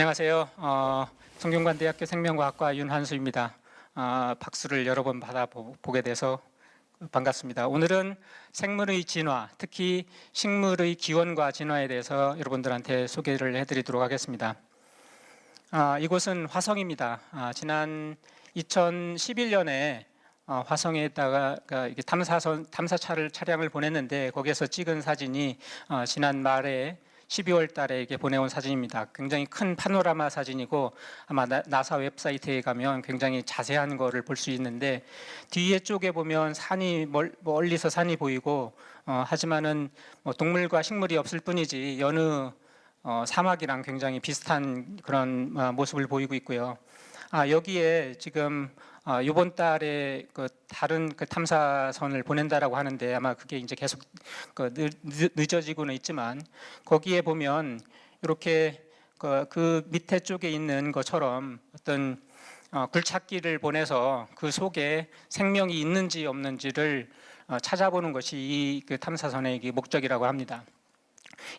안녕하세요. 어, 성균관대학교 생명과학과 윤한수입니다. 아, 박수를 여러 번 받아보게 돼서 반갑습니다. 오늘은 생물의 진화, 특히 식물의 기원과 진화에 대해서 여러분들한테 소개를 해드리도록 하겠습니다. 아, 이곳은 화성입니다. 아, 지난 2011년에 어, 화성에다가 그 탐사선 탐사차를 차량을 보냈는데 거기에서 찍은 사진이 어, 지난 말에 12월 달에 이렇게 보내온 사진입니다. 굉장히 큰 파노라마 사진이고 아마 나, 나사 웹사이트에 가면 굉장히 자세한 거를 볼 수 있는데 뒤에 쪽에 보면 산이 멀, 멀리서 산이 보이고 어, 하지만은 뭐 동물과 식물이 없을 뿐이지 여느 어, 사막이랑 굉장히 비슷한 그런 어, 모습을 보이고 있고요. 아, 여기에 지금 어, 이번 달에 그 다른 그 탐사선을 보낸다라고 하는데 아마 그게 이제 계속 그 늦어지고는 있지만 거기에 보면 이렇게 그, 그 밑에 쪽에 있는 것처럼 어떤 어, 굴착기를 보내서 그 속에 생명이 있는지 없는지를 어, 찾아보는 것이 이 그 탐사선의 목적이라고 합니다.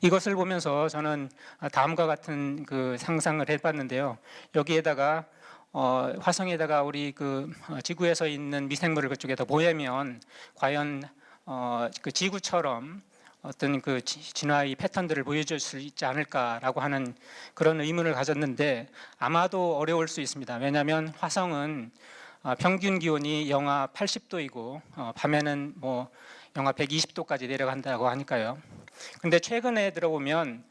이것을 보면서 저는 다음과 같은 그 상상을 해봤는데요. 여기에다가 어, 화성에다가 우리 그 어, 지구에서 있는 미생물을 그쪽에다 보내면 과연 어, 그 지구처럼 어떤 그 지- 진화의 패턴들을 보여줄 수 있지 않을까라고 하는 그런 의문을 가졌는데 아마도 어려울 수 있습니다. 왜냐하면 화성은 어, 평균 기온이 영하 80도이고 어, 밤에는 뭐 영하 120도까지 내려간다고 하니까요. 근데 최근에 들어보면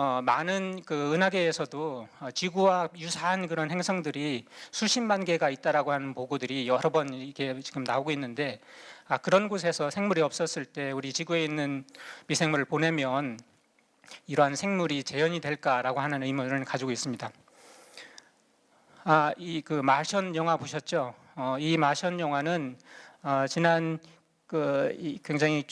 어, 많은 그 은하계에서도 어, 지구와 유사한 그런 행성들이 수십만 개가 있다라고 하는 보고들이 여러 번 이게 지금 나오고 있는데 아, 그런 곳에서 생물이 없었을 때 우리 지구에 있는 미생물을 보내면 이러한 생물이 재현이 될까라고 하는 의문을 가지고 있습니다. 아, 이 그 마션 영화 보셨죠? 어, 이 마션 영화는 어, 지난 그이 굉장히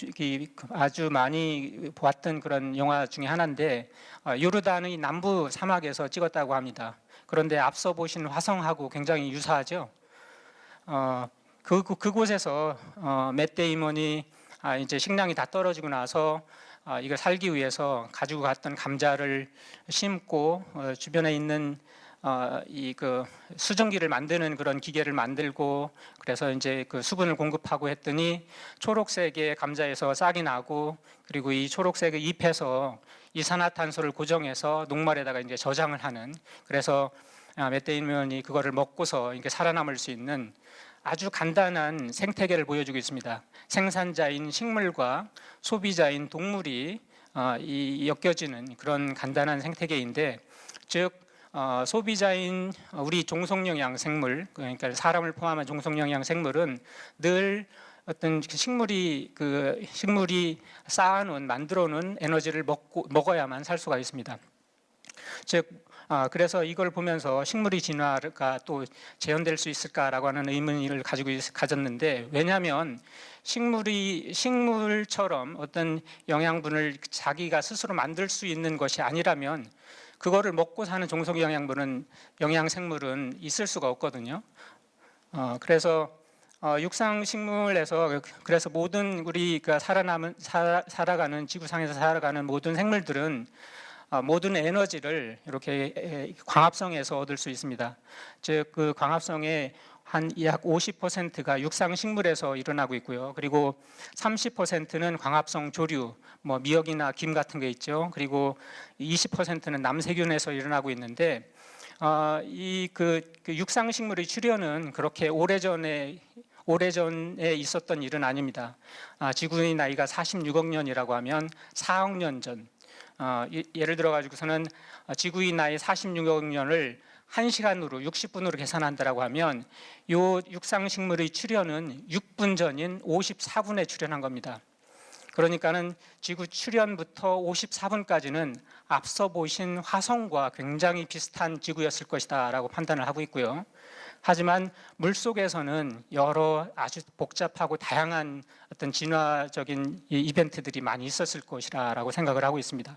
아주 많이 보았던 그런 영화 중에 하나인데 어, 요르단의 남부 사막에서 찍었다고 합니다. 그런데 앞서 보신 화성하고 굉장히 유사하죠. 어, 그 그곳에서 어, 맷 데이먼이 아, 이제 식량이 다 떨어지고 나서 아, 이걸 살기 위해서 가지고 갔던 감자를 심고 어, 주변에 있는 어, 이그 수증기를 만드는 그런 기계를 만들고 그래서 이제 그 수분을 공급하고 했더니 초록색의 감자에서 싹이 나고 그리고 이 초록색의 잎에서 이산화탄소를 고정해서 녹말에다가 이제 저장을 하는 그래서 아, 맷데이먼이 그거를 먹고서 이렇게 살아남을 수 있는 아주 간단한 생태계를 보여주고 있습니다. 생산자인 식물과 소비자인 동물이 어, 이 엮여지는 그런 간단한 생태계인데 즉 어, 소비자인 우리 종속영양 생물 그러니까 사람을 포함한 종속영양 생물은 늘 어떤 식물이 그 식물이 쌓아놓은 만들어놓은 에너지를 먹고 먹어야만 살 수가 있습니다. 즉 아, 그래서 이걸 보면서 식물의 진화가 또 재현될 수 있을까라고 하는 의문을 가지고 있- 가졌는데 왜냐하면 식물이 식물처럼 어떤 영양분을 자기가 스스로 만들 수 있는 것이 아니라면 그거를 먹고 사는 종속 영양분은 영양 생물은 있을 수가 없거든요. 어, 그래서 어, 육상 식물에서 그래서 모든 우리가 살아남은 살아, 살아가는 지구상에서 살아가는 모든 생물들은 어, 모든 에너지를 이렇게 에, 광합성에서 얻을 수 있습니다. 즉 그 광합성의 한 약 50%가 육상 식물에서 일어나고 있고요. 그리고 30%는 광합성 조류, 뭐 미역이나 김 같은 게 있죠. 그리고 20%는 남세균에서 일어나고 있는데 어, 이그 그 육상 식물의 출현은 그렇게 오래전에 오래전에 있었던 일은 아닙니다. 아, 지구의 나이가 46억 년이라고 하면 4억 년 전. 어, 예- 예를 들어 가지고서는 지구의 나이 46억 년을 1시간으로 60분으로 계산한다라고 하면 요 육상 식물의 출현은 6분 전인 54분에 출현한 겁니다. 그러니까는 지구 출현부터 54분까지는 앞서 보신 화성과 굉장히 비슷한 지구였을 것이다라고 판단을 하고 있고요. 하지만 물 속에서는 여러 아주 복잡하고 다양한 어떤 진화적인 이 이벤트들이 많이 있었을 것이라고 생각을 하고 있습니다.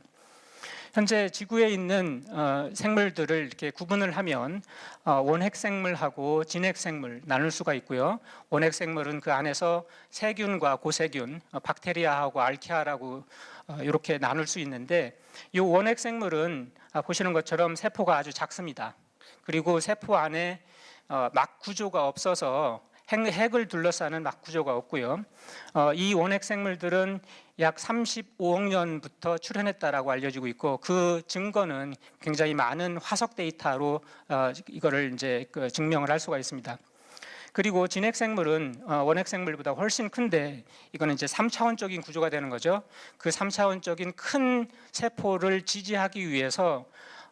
현재 지구에 있는 어, 생물들을 이렇게 구분을 하면 어, 원핵 생물하고 진핵 생물 나눌 수가 있고요. 원핵 생물은 그 안에서 세균과 고세균, 어, 박테리아하고 알케아라고 어, 이렇게 나눌 수 있는데 이 원핵 생물은 아, 보시는 것처럼 세포가 아주 작습니다. 그리고 세포 안에 어, 막 구조가 없어서 핵, 핵을 둘러싸는 막 구조가 없고요. 어, 이 원핵 생물들은 약 35억 년부터 출현했다라고 알려지고 있고 그 증거는 굉장히 많은 화석 데이터로 어, 이거를 이제 그 증명을 할 수가 있습니다. 그리고 진핵 생물은 어, 원핵 생물보다 훨씬 큰데 이거는 이제 3차원적인 구조가 되는 거죠. 그 3차원적인 큰 세포를 지지하기 위해서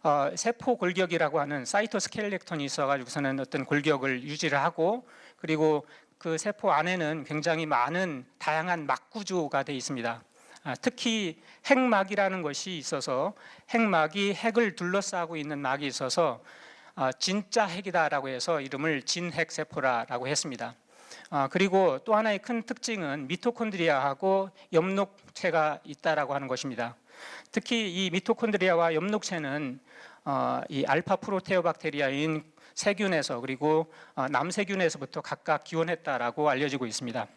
어, 세포 골격이라고 하는 사이토스켈렉톤이 있어가지고서는 어떤 골격을 유지를 하고 그리고 그 세포 안에는 굉장히 많은 다양한 막 구조가 돼 있습니다. 아, 특히 핵막이라는 것이 있어서 핵막이 핵을 둘러싸고 있는 막이 있어서 아, 진짜 핵이다라고 해서 이름을 진핵 세포라라고 했습니다. 아, 그리고 또 하나의 큰 특징은 미토콘드리아하고 엽록체가 있다라고 하는 것입니다. 특히 이 미토콘드리아와 엽록체는 어, 이 알파 프로테오박테리아인 세균에서 그리고 어, 남세균에서부터 각각 기원했다라고 알려지고 있습니다.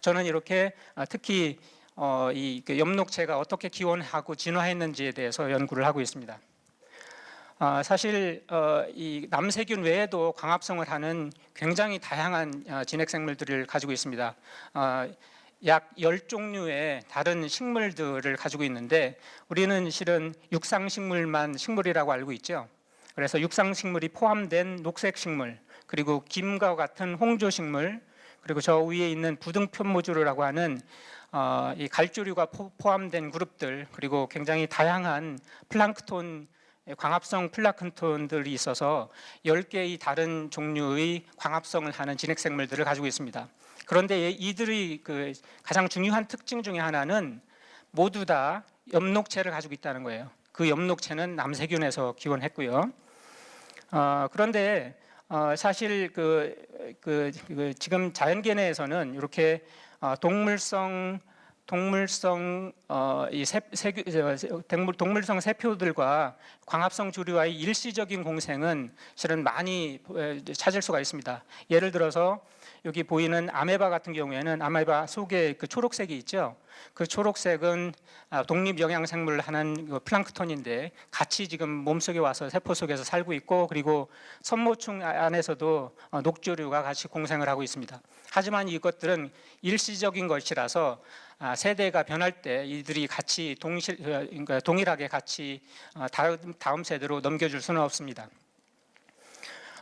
저는 이렇게 아, 특히 어, 이그 엽록체가 어떻게 기원하고 진화했는지에 대해서 연구를 하고 있습니다. 아, 사실 어, 이 남세균 외에도 광합성을 하는 굉장히 다양한 어, 진핵 생물들을 가지고 있습니다. 어, 약 10종류의 다른 식물들을 가지고 있는데 우리는 실은 육상식물만 식물이라고 알고 있죠. 그래서 육상 식물이 포함된 녹색 식물 그리고 김과 같은 홍조 식물 그리고 저 위에 있는 부등편모주류라고 하는 어, 이 갈조류가 포, 포함된 그룹들 그리고 굉장히 다양한 플랑크톤 광합성 플라크톤들이 있어서 10개의 다른 종류의 광합성을 하는 진핵생물들을 가지고 있습니다. 그런데 이들의 그 가장 중요한 특징 중에 하나는 모두 다 엽록체를 가지고 있다는 거예요. 그 엽록체는 남세균에서 기원했고요. 어, 그런데 어, 사실 그, 그, 그 지금 자연계내에서는 이렇게 어, 동물성 동물성 어, 이 세, 세균, 저, 동물, 동물성 세포들과 광합성 조류와의 일시적인 공생은 실은 많이 에, 찾을 수가 있습니다. 예를 들어서 여기 보이는 아메바 같은 경우에는 아메바 속에 그 초록색이 있죠. 그 초록색은 아, 독립 영양 생물을 하는 그 플랑크톤인데 같이 지금 몸속에 와서 세포 속에서 살고 있고 그리고 선모충 안에서도 어, 녹조류가 같이 공생을 하고 있습니다. 하지만 이것들은 일시적인 것이라서 아, 세대가 변할 때 이들이 같이 동실, 어, 그러니까 동일하게 같이 어, 다음 세대로 넘겨줄 수는 없습니다.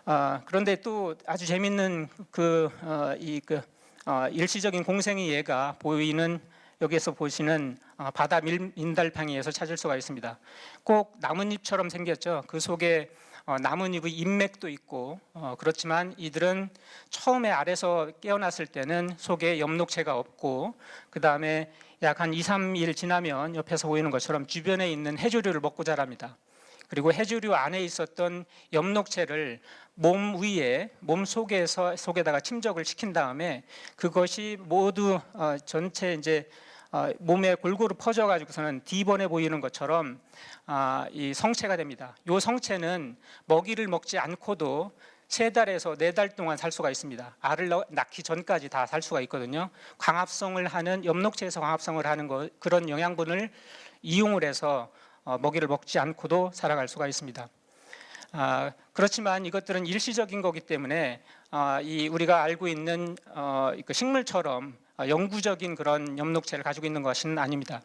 아, 그런데 또 아주 재밌는 그, 어, 이, 그 어, 일시적인 공생의 예가 보이는 여기에서 보시는 어, 바다 밀, 민달팽이에서 찾을 수가 있습니다. 꼭 나뭇잎처럼 생겼죠. 그 속에 어, 나뭇잎의 잎맥도 있고 어, 그렇지만 이들은 처음에 알에서 깨어났을 때는 속에 엽록체가 없고 그 다음에 약 한 2, 3일 지나면 옆에서 보이는 것처럼 주변에 있는 해조류를 먹고 자랍니다. 그리고 해조류 안에 있었던 엽록체를 몸 위에 몸 속에서 속에다가 침적을 시킨 다음에 그것이 모두 어, 전체 이제 어, 몸에 골고루 퍼져 가지고서는 D번에 보이는 것처럼 아, 이 성체가 됩니다. 이 성체는 먹이를 먹지 않고도 세 달에서 네 달 동안 살 수가 있습니다. 알을 낳- 낳기 전까지 다 살 수가 있거든요. 광합성을 하는 엽록체에서 광합성을 하는 거, 그런 영양분을 이용을 해서 어, 먹이를 먹지 않고도 살아갈 수가 있습니다. 아, 그렇지만 이것들은 일시적인 거기 때문에 아, 이 우리가 알고 있는 어, 그 식물처럼 어, 영구적인 그런 엽록체를 가지고 있는 것은 아닙니다.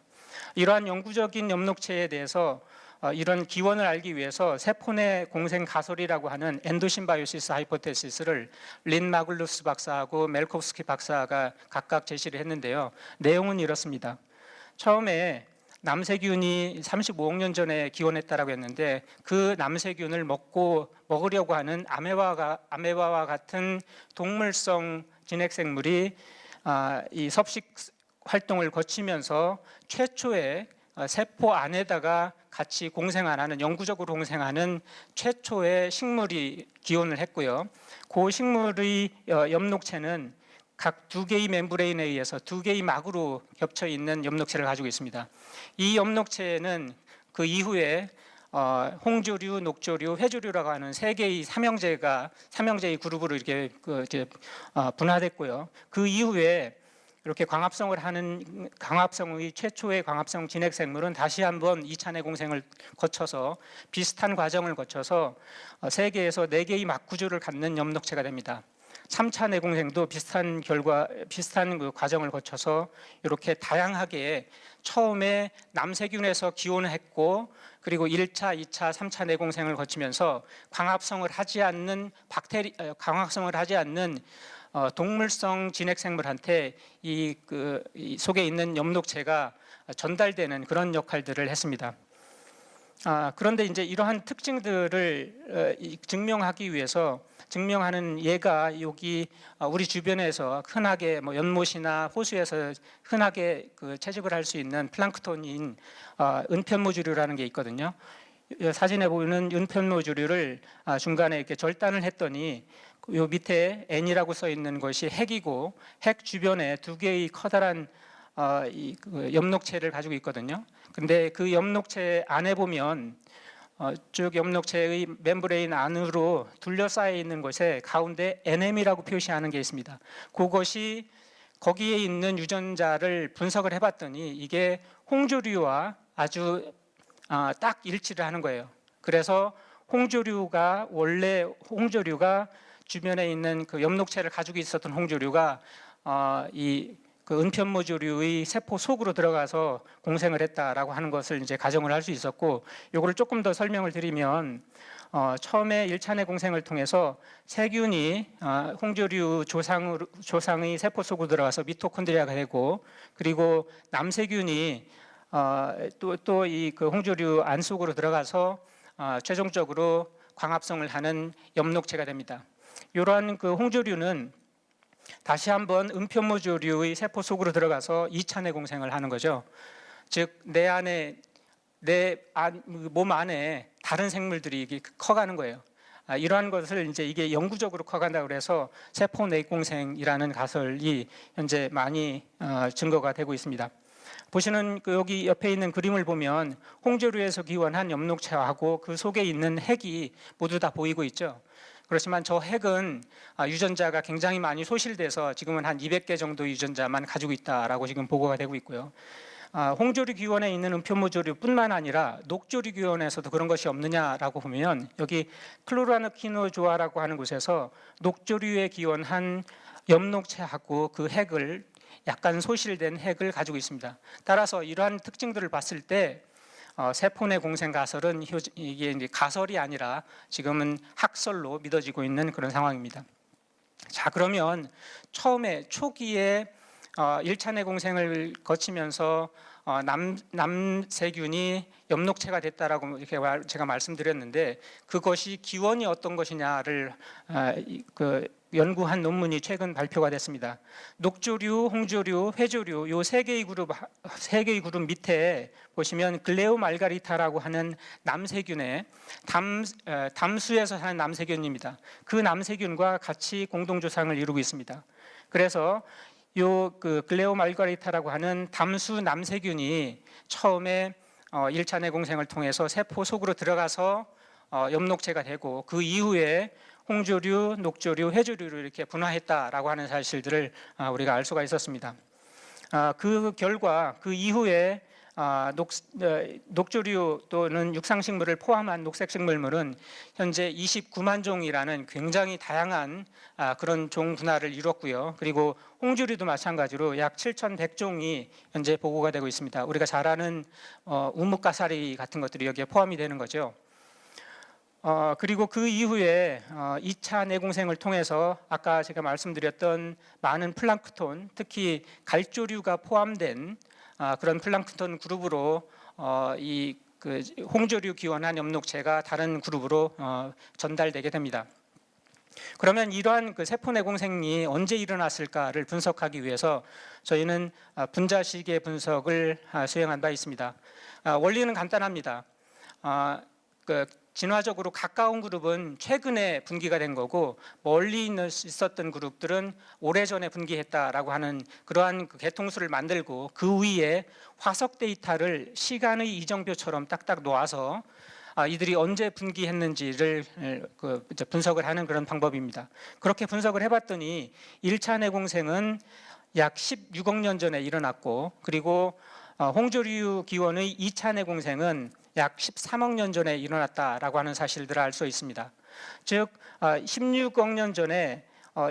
이러한 영구적인 엽록체에 대해서 어, 이런 기원을 알기 위해서 세포 내 공생 가설이라고 하는 엔도심바이오시스 하이포테시스를 린 마글루스 박사하고 멜코스키 박사가 각각 제시를 했는데요. 내용은 이렇습니다. 처음에 남세균이 35억 년 전에 기원했다라고 했는데 그 남세균을 먹고 먹으려고 하는 아메바가 아메바와 같은 동물성 진핵생물이 아, 이 섭식 활동을 거치면서 최초의 어, 세포 안에다가 같이 공생하는 영구적으로 공생하는 최초의 식물이 기원을 했고요. 그 식물의 어, 엽록체는 각 두 개의 멤브레인에 의해서 두 개의 막으로 겹쳐 있는 엽록체를 가지고 있습니다. 이 엽록체는 그 이후에 어, 홍조류, 녹조류, 회조류라고 하는 세 개의 삼형제가 삼형제의 그룹으로 이렇게 그 이제 어, 분화됐고요. 그 이후에 이렇게 광합성을 하는 광합성의 최초의 광합성 진핵 생물은 다시 한번 2차 내공생을 거쳐서 비슷한 과정을 거쳐서 어, 세계에서 네 개의 막 구조를 갖는 엽록체가 됩니다. 3차 내공생도 비슷한 결과 비슷한 그 과정을 거쳐서 이렇게 다양하게 처음에 남세균에서 기원을 했고 그리고 1차, 2차, 3차 내공생을 거치면서 광합성을 하지 않는 박테리 어, 광합성을 하지 않는 어, 동물성 진핵 생물한테 이, 그, 이 속에 있는 엽록체가 전달되는 그런 역할들을 했습니다. 아, 그런데 이제 이러한 특징들을 어, 이- 증명하기 위해서 증명하는 예가 여기 어, 우리 주변에서 흔하게 뭐 연못이나 호수에서 흔하게 그 채집을 할 수 있는 플랑크톤인 어, 은편모주류라는 게 있거든요. 이 사진에 보이는 은편모주류를 아, 중간에 이렇게 절단을 했더니 요 밑에 N이라고 써 있는 것이 핵이고 핵 주변에 두 개의 커다란 어, 이, 그 엽록체를 가지고 있거든요. 근데 그 엽록체 안에 보면 어, 쭉 엽록체의 멤브레인 안으로 둘러싸여 있는 곳에 가운데 NM이라고 표시하는 게 있습니다. 그것이 거기에 있는 유전자를 분석을 해봤더니 이게 홍조류와 아주 아, 딱 일치를 하는 거예요. 그래서 홍조류가 원래 홍조류가 주변에 있는 그 엽록체를 가지고 있었던 홍조류가 어, 이 그 은편모조류의 세포 속으로 들어가서 공생을 했다라고 하는 것을 이제 가정을 할 수 있었고 요거를 조금 더 설명을 드리면 어, 처음에 1차 내 공생을 통해서 세균이 어, 홍조류 조상으로, 조상의 세포 속으로 들어가서 미토콘드리아가 되고 그리고 남세균이 어, 또또 이 그 홍조류 안 속으로 들어가서 어, 최종적으로 광합성을 하는 엽록체가 됩니다. 이러한 그 홍조류는 다시 한번 은편모조류의 세포 속으로 들어가서 2차 내공생을 하는 거죠. 즉 내 안에 내 몸 안에 다른 생물들이 커가는 거예요. 아, 이러한 것을 이제 이게 영구적으로 커간다 그래서 세포 내공생이라는 가설이 현재 많이 어, 증거가 되고 있습니다. 보시는 그 여기 옆에 있는 그림을 보면 홍조류에서 기원한 엽록체하고 그 속에 있는 핵이 모두 다 보이고 있죠. 그렇지만 저 핵은 아, 유전자가 굉장히 많이 소실돼서 지금은 한 200개 정도 유전자만 가지고 있다라고 지금 보고가 되고 있고요. 아, 홍조류 기원에 있는 은표모조류뿐만 아니라 녹조류 기원에서도 그런 것이 없느냐라고 보면 여기 클로라누키노조아라고 하는 곳에서 녹조류에 기원한 엽록체하고 그 핵을 약간 소실된 핵을 가지고 있습니다. 따라서 이러한 특징들을 봤을 때 어, 내 공생 가설은 효- 이게 이제 가설이 아니라 지금은 학설로 믿어지고 있는 그런 상황입니다. 자 그러면 처음에 초기에 어, 1차 내공생을 거치면서 어, 남, 남세균이 엽록체가 됐다라고 이렇게 말- 제가 말씀드렸는데 그것이 기원이 어떤 것이냐를 아, 이- 그 연구한 논문이 최근 발표가 됐습니다. 녹조류, 홍조류, 회조류 요 세 개의 그룹 세 개의 그룹 밑에 보시면 글레오 말가리타라고 하는 남세균의 담, 에, 담수에서 사는 남세균입니다. 그 남세균과 같이 공동 조상을 이루고 있습니다. 그래서 요그 글레오 말가리타라고 하는 담수 남세균이 처음에 어, 1차 내공생을 통해서 세포 속으로 들어가서 어, 엽록체가 되고 그 이후에 홍조류, 녹조류, 회조류를 이렇게 분화했다라고 하는 사실들을 아, 우리가 알 수가 있었습니다. 아, 그 결과 그 이후에 아, 녹, 어, 녹조류 또는 육상식물을 포함한 녹색식물물은 현재 29만 종이라는 굉장히 다양한 아, 그런 종 분화를 이뤘고요. 그리고 홍조류도 마찬가지로 약 7,100종이 현재 보고가 되고 있습니다. 우리가 잘 아는 어, 우뭇가사리 같은 것들이 여기에 포함이 되는 거죠. 어, 그리고 그 이후에 어, 2차 내공생을 통해서 아까 제가 말씀드렸던 많은 플랑크톤, 특히 갈조류가 포함된 아, 그런 플랑크톤 그룹으로 어, 이그 홍조류 기원한 엽록체가 다른 그룹으로 어, 전달되게 됩니다. 그러면 이러한 그 세포 내공생이 언제 일어났을까를 분석하기 위해서 저희는 아, 분자식의 분석을 아, 수행한 바 있습니다. 아, 원리는 간단합니다. 아, 그 진화적으로 가까운 그룹은 최근에 분기가 된 거고 멀리 있었던 그룹들은 오래전에 분기했다라고 하는 그러한 그 개통수를 만들고 그 위에 화석 데이터를 시간의 이정표처럼 딱딱 놓아서 아, 이들이 언제 분기했는지를 에, 그 분석을 하는 그런 방법입니다. 그렇게 분석을 해봤더니 1차 내공생은 약 16억 년 전에 일어났고 그리고 어, 홍조류 기원의 2차 내공생은 약 13억 년 전에 일어났다라고 하는 사실들을 알 수 있습니다. 즉 어, 16억 년 전에 어,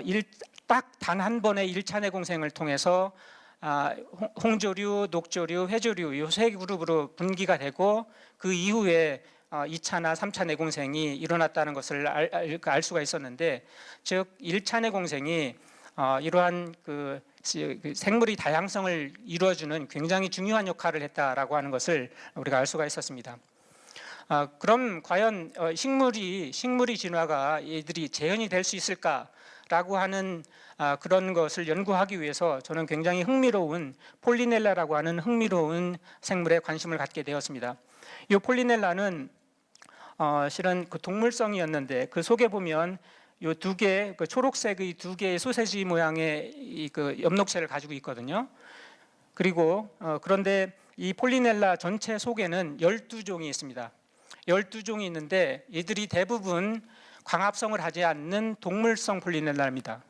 딱단 한 번의 1차 내공생을 통해서 아, 홍- 홍조류, 녹조류, 회조류 이 세 그룹으로 분기가 되고 그 이후에 어, 2차나 3차 내공생이 일어났다는 것을 알 수가 있었는데 즉 1차 내공생이 어, 이러한 그, 시- 그 생물의 다양성을 이루어주는 굉장히 중요한 역할을 했다라고 하는 것을 우리가 알 수가 있었습니다. 아, 그럼 과연 어, 식물이 식물의 진화가 이들이 재현이 될 수 있을까라고 하는 아, 그런 것을 연구하기 위해서 저는 굉장히 흥미로운 폴리넬라라고 하는 흥미로운 생물에 관심을 갖게 되었습니다. 이 폴리넬라는 어, 실은 그 동물성이었는데 그 속에 보면 요 두 개, 그 초록색의 두 개의 소세지 모양의 이 그 엽록체를 가지고 있거든요. 그리고 어, 그런데 이 폴리넬라 전체 속에는 12종이 있습니다. 12종이 있는데 이들이 대부분 광합성을 하지 않는 동물성 폴리넬라입니다.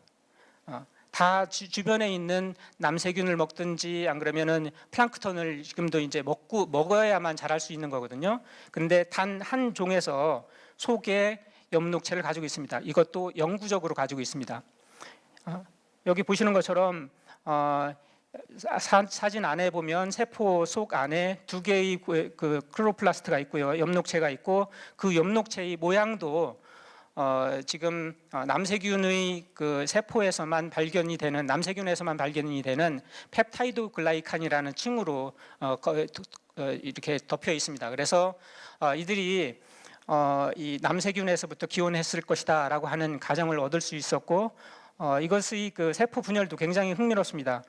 어, 다 주, 주변에 있는 남세균을 먹든지 안 그러면은 플랑크톤을 지금도 이제 먹고 먹어야만 자랄 수 있는 거거든요. 근데 단 한 종에서 속에 엽록체를 가지고 있습니다. 이것도 영구적으로 가지고 있습니다. 어, 여기 보시는 것처럼 어, 사, 사진 안에 보면 세포 속 안에 두 개의 그, 그 클로플라스트가 있고요, 엽록체가 있고 그 엽록체의 모양도 어, 지금 어, 남세균의 그 세포에서만 발견이 되는 남세균에서만 발견이 되는 펩타이드 글라이칸이라는 층으로 어, 거- 어, 이렇게 덮여 있습니다. 그래서 어, 이들이 어, 이 남세균에서부터 기원했을 것이다라고 하는 가정을 얻을 수 있었고 어, 이것의 그 세포 분열도 굉장히 흥미롭습니다.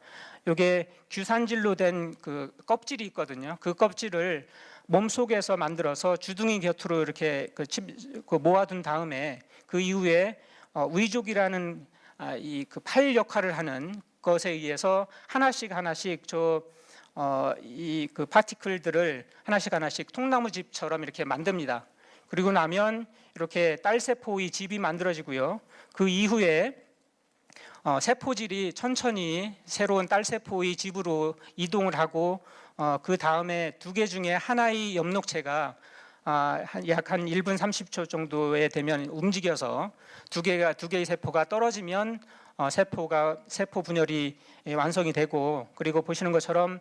이게 규산질로 된 그 껍질이 있거든요. 그 껍질을 몸 속에서 만들어서 주둥이 곁으로 이렇게 그, 집- 그 모아둔 다음에 그 이후에 어, 위족이라는 아, 이그 팔 역할을 하는 것에 의해서 하나씩 하나씩 저 어, 이 그 파티클들을 하나씩 하나씩 통나무집처럼 이렇게 만듭니다. 그리고 나면 이렇게 딸 세포의 집이 만들어지고요. 그 이후에 어, 세포질이 천천히 새로운 딸 세포의 집으로 이동을 하고 어, 그 다음에 두 개 중에 하나의 엽록체가 아, 약한 1분 30초 정도에 되면 움직여서 두 개가 두 개의 세포가 떨어지면 어, 세포가 세포 분열이 예, 완성이 되고 그리고 보시는 것처럼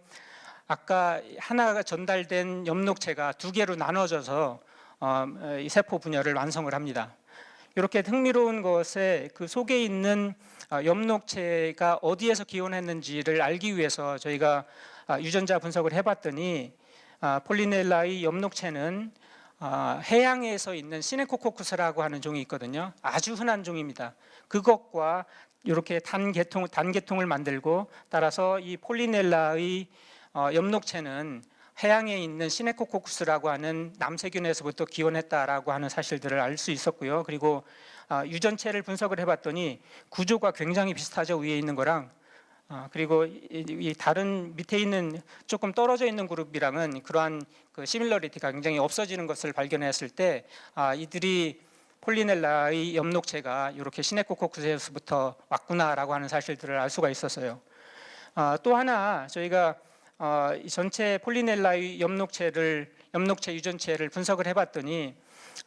아까 하나가 전달된 엽록체가 두 개로 나눠져서 어, 이 세포 분열을 완성을 합니다. 이렇게 흥미로운 것에 그 속에 있는 어, 엽록체가 어디에서 기원했는지를 알기 위해서 저희가 아, 유전자 분석을 해봤더니 아, 폴리넬라의 엽록체는 아, 해양에서 있는 시네코코쿠스라고 하는 종이 있거든요. 아주 흔한 종입니다. 그것과 이렇게 단계통 단계통을 만들고 따라서 이 폴리넬라의 어, 엽록체는 해양에 있는 시네코코쿠스라고 하는 남세균에서부터 기원했다라고 하는 사실들을 알 수 있었고요. 그리고 아, 유전체를 분석을 해봤더니 구조가 굉장히 비슷하죠. 위에 있는 거랑 아, 그리고 이, 이 다른 밑에 있는 조금 떨어져 있는 그룹이랑은 그러한 그 시밀러리티가 굉장히 없어지는 것을 발견했을 때 아, 이들이 폴리넬라의 엽록체가 이렇게 시네코코쿠스에서부터 왔구나라고 하는 사실들을 알 수가 있었어요. 아, 또 하나 저희가 어, 이 전체 폴리넬라의 엽록체를 엽록체 유전체를 분석을 해봤더니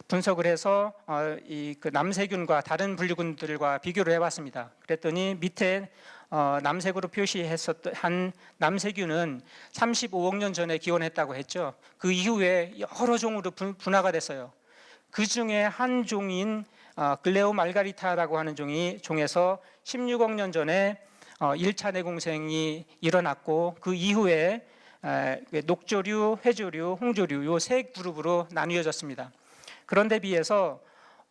분석을 해서 어, 이그 남세균과 다른 분류군들과 비교를 해봤습니다. 그랬더니 밑에 어, 남색으로 표시했었던 한 남세균은 35억 년 전에 기원했다고 했죠. 그 이후에 여러 종으로 분, 분화가 됐어요. 그 중에 한 종인 어, 글레오 말가리타라고 하는 종이 종에서 16억 년 전에 어, 1차 내공생이 일어났고 그 이후에 에, 그 녹조류, 회조류, 홍조류 요 세 그룹으로 나뉘어졌습니다. 그런데 비해서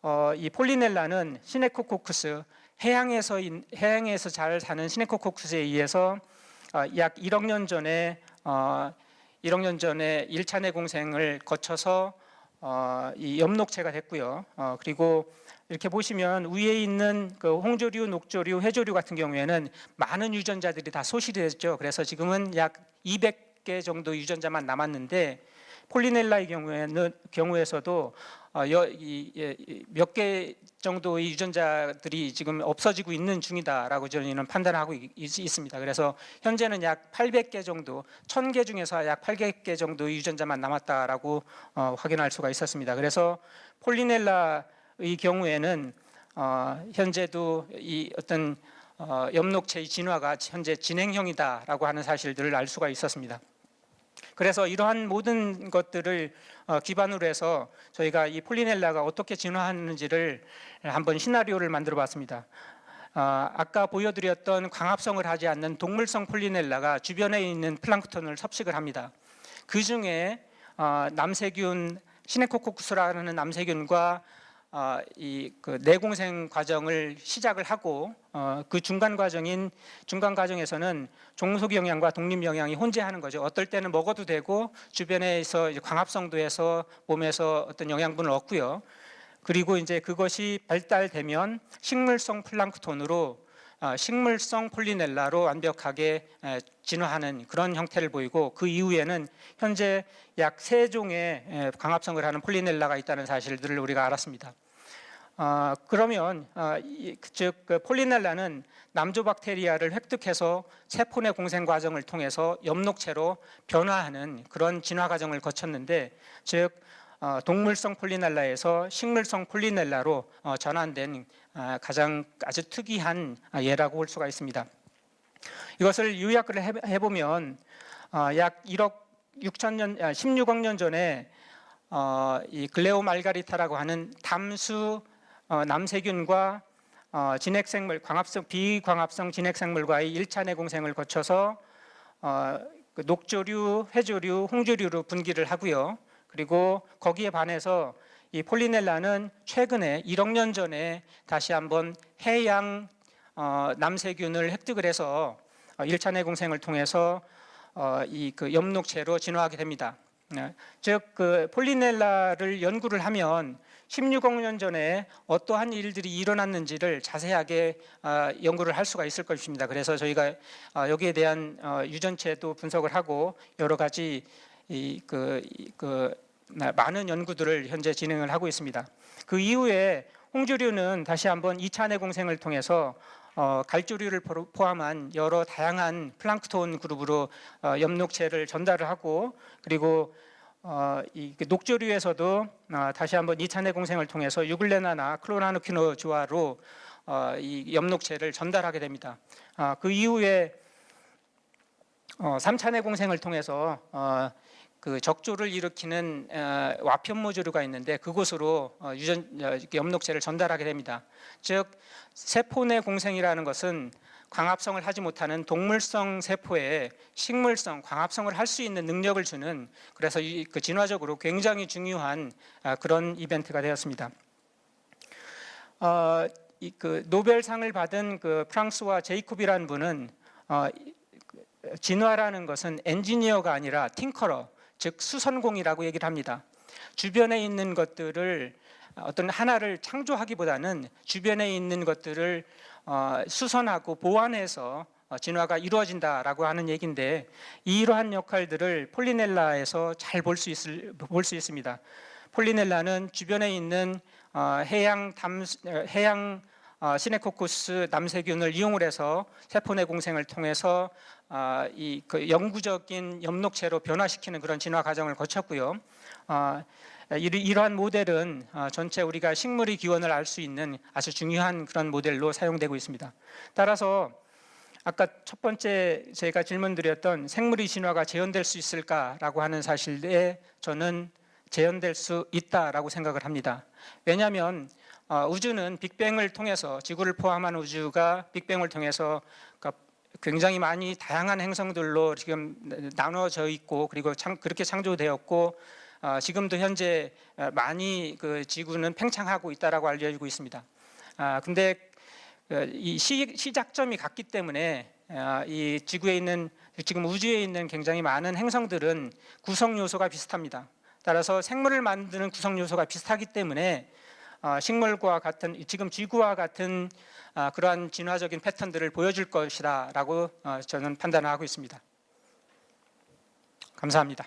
어, 이 폴리넬라는 시네코코쿠스 해양에서 인- 해양에서 잘 사는 시네코코쿠스에 의해서 어, 약 1억 년 전에 어, 1억 년 전에 1차 내공생을 거쳐서 어, 이 엽록체가 됐고요. 어, 그리고 이렇게 보시면 위에 있는 그 홍조류, 녹조류, 회조류 같은 경우에는 많은 유전자들이 다 소실이 됐죠. 그래서 지금은 약 200개 정도 유전자만 남았는데 폴리넬라의 경우에는 경우에서도 몇 개 정도의 유전자들이 지금 없어지고 있는 중이다라고 저희는 판단하고 있, 있습니다. 그래서 현재는 약 800개 정도, 1000개 중에서 약 800개 정도의 유전자만 남았다라고 어, 확인할 수가 있었습니다. 그래서 폴리넬라의 경우에는 어, 현재도 이 어떤 어, 엽록체의 진화가 현재 진행형이다라고 하는 사실들을 알 수가 있었습니다. 그래서 이러한 모든 것들을 어, 기반으로 해서 저희가 이 폴리넬라가 어떻게 진화하는지를 한번 시나리오를 만들어 봤습니다. 아, 아까 보여드렸던 광합성을 하지 않는 동물성 폴리넬라가 주변에 있는 플랑크톤을 섭식을 합니다. 그 중에 어, 남세균 시네코코쿠스라는 남세균과 어, 이그 내공생 과정을 시작을 하고 어, 그 중간 과정인 중간 과정에서는 종속 영양과 독립 영양이 혼재하는 거죠. 어떨 때는 먹어도 되고 주변에서 이제 광합성도 해서 몸에서 어떤 영양분을 얻고요. 그리고 이제 그것이 발달되면 식물성 플랑크톤으로 어, 식물성 폴리넬라로 완벽하게 에, 진화하는 그런 형태를 보이고 그 이후에는 현재 약 세 종의 에, 광합성을 하는 폴리넬라가 있다는 사실들을 우리가 알았습니다. 아, 그러면 아, 이- 즉그 폴리넬라는 남조박테리아를 획득해서 세포내 공생 과정을 통해서 엽록체로 변화하는 그런 진화 과정을 거쳤는데 즉 어, 동물성 폴리넬라에서 식물성 폴리넬라로 어, 전환된 아, 가장 아주 특이한 아, 예라고 볼 수가 있습니다. 이것을 요약을 해- 해보면 어, 약 1억 6천 년, 아, 16억 년 전에 어, 이 글레오 말가리타라고 하는 담수 어, 남세균과 어, 진핵생물 광합성 비광합성 진핵생물과의 1차 내공생을 거쳐서 어, 그 녹조류, 회조류, 홍조류로 분기를 하고요. 그리고 거기에 반해서 이 폴리넬라는 최근에 1억 년 전에 다시 한번 해양 어, 남세균을 획득을 해서 어, 1차 내공생을 통해서 어, 이그 엽록체로 진화하게 됩니다. 네. 즉그 폴리넬라를 연구를 하면 16억 년 전에 어떠한 일들이 일어났는지를 자세하게 아, 연구를 할 수가 있을 것입니다. 그래서 저희가 아, 여기에 대한 어, 유전체도 분석을 하고 여러 가지 이그 그 많은 연구들을 현재 진행을 하고 있습니다. 그 이후에 홍조류는 다시 한번 2차 내공생을 통해서 어, 갈조류를 포- 포함한 여러 다양한 플랑크톤 그룹으로 어, 엽록체를 전달을 하고 그리고 어, 이그 녹조류에서도 어, 다시 한번 2차 내공생을 통해서 유글레나나 클로나노키노조아로 어, 이 엽록체를 전달하게 됩니다. 아, 그 이후에 어, 3차 내공생을 통해서 어, 그 적조를 일으키는 어, 와편모조류가 있는데 그곳으로 어, 유전 어, 이렇게 엽록체를 전달하게 됩니다. 즉 세포 내 공생이라는 것은 광합성을 하지 못하는 동물성 세포에 식물성 광합성을 할 수 있는 능력을 주는 그래서 이, 그 진화적으로 굉장히 중요한 아, 그런 이벤트가 되었습니다. 어, 이, 그 노벨상을 받은 그 프랑스와 제이콥이라는 분은 어, 이- 그 진화라는 것은 엔지니어가 아니라 팅커러 즉 수선공이라고 얘기를 합니다. 주변에 있는 것들을 어떤 하나를 창조하기보다는 주변에 있는 것들을 어, 수선하고 보완해서 어, 진화가 이루어진다라고 하는 얘기인데 이러한 역할들을 폴리넬라에서 잘 볼 수 있을 볼 수 있습니다. 폴리넬라는 주변에 있는 어, 해양 담 해양 어, 시네코쿠스 남세균을 이용을 해서 세포 내 공생을 통해서 어, 이그 영구적인 엽록체로 변화시키는 그런 진화 과정을 거쳤고요. 어, 이러- 이러한 모델은 어, 전체 우리가 식물의 기원을 알 수 있는 아주 중요한 그런 모델로 사용되고 있습니다. 따라서 아까 첫 번째 제가 질문드렸던 생물의 진화가 재현될 수 있을까라고 하는 사실에 저는 재현될 수 있다라고 생각을 합니다. 왜냐하면 어, 우주는 빅뱅을 통해서 지구를 포함한 우주가 빅뱅을 통해서 그러니까 굉장히 많이 다양한 행성들로 지금 나눠져 있고 그리고 창- 그렇게 창조되었고 어, 지금도 현재 어, 많이 그 지구는 팽창하고 있다라고 알려지고 있습니다. 아 근데 어, 이 시, 시작점이 같기 때문에 아, 이 지구에 있는 지금 우주에 있는 굉장히 많은 행성들은 구성 요소가 비슷합니다. 따라서 생물을 만드는 구성 요소가 비슷하기 때문에 어, 식물과 같은 지금 지구와 같은 아, 그러한 진화적인 패턴들을 보여줄 것이다라고 어, 저는 판단하고 있습니다. 감사합니다.